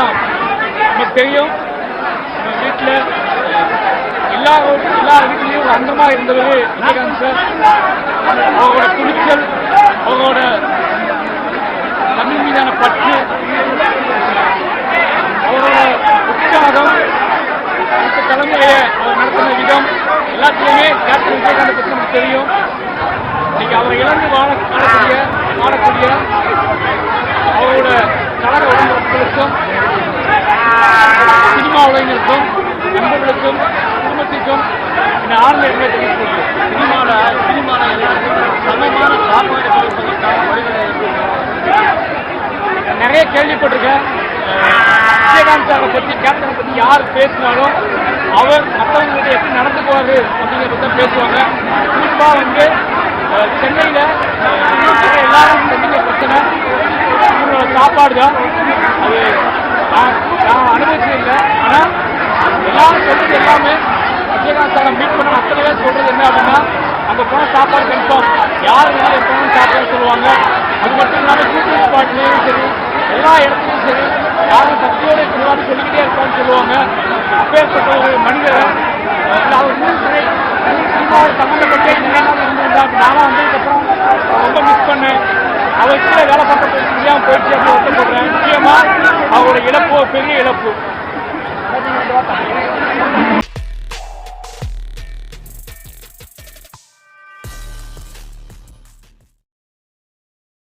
நமக்கு தெரியும். வீட்டில் எல்லா எல்லா வீட்லேயும் ஒரு அந்தமாக இருந்தவர் விஜயகாந்த் சார். அவரோட துணிச்சல் அவரோட தமிழ் மீதான பற்று அவரோட உற்சாகம் அடுத்த தலைமுறையை அவர் நடத்தின விதம் எல்லாத்துலேயுமே கேப்டன் விஜயகாந்த் பற்றி நமக்கு தெரியும். இன்னைக்கு அவரை இழந்து வாழ வாழக்கூடிய வாழக்கூடிய அவரோட கழக உடம்புகளுக்கும் நண்பர்களுக்கும் நண்பர்களுக்கும் குடும்பத்திற்கும் இந்த ஆர்ந்த இடங்களை தெரிவித்துள்ளது சினிமாவில் சினிமாவில் எல்லாருக்கும் சமமான சாப்பாடு கொடுப்பதற்காக நிறைய கேள்விப்பட்டிருக்கேன். விஜயகாந்த் சாரை பற்றி கேப்டனை பற்றி யார் பேசினாலும் அவர் மற்றவங்ககிட்ட எப்படி நடந்துக்குவாரு அப்படிங்கிறத பற்றி தான் பேசுவாங்க. குறிப்பாக வந்து சென்னையில் எல்லாரும் சந்திக்கிற பிரச்சனை. இவங்களோட சாப்பாடு தான் அது நான் நான் அனுபவிச்சது இல்லை ஆனால் எல்லாரும் சொல்றது எல்லாமே விஜயகாந்த் சாரை மீட் பண்ண அத்தனை பேர் சொல்றது என்ன அப்படின்னா அங்க போன சாப்பாடு கன்ஃபார்ம் யார் வேணாலும் போனாலும் சாப்பாடு சொல்லுவாங்க? அது மட்டும் இல்லாமல் ஷூட்டிங் ஸ்பாட்லேயும் சரி எல்லா இடத்துலையும் சரி யாரும் சக்தியோட இருக்கிறாரு சொல்லிக்கிட்டே இருப்பான்னு சொல்லுவாங்க. அப்பேற்பட்ட ஒரு மனிதர் அவர் இன்னும் சரி சினிமாவோட சம்மந்தப்பட்ட நிலையாக இருந்திருந்தா நானும் வந்ததுக்கப்புறம் ரொம்ப மிஸ் பண்ணேன். அவர் கூட வேலை பார்க்க முடியாமல் போயிடுச்சு அப்படின்னு வருத்தப்படுறேன் முக்கியமாக அவரோட இழப்பு பெரிய இழப்பு.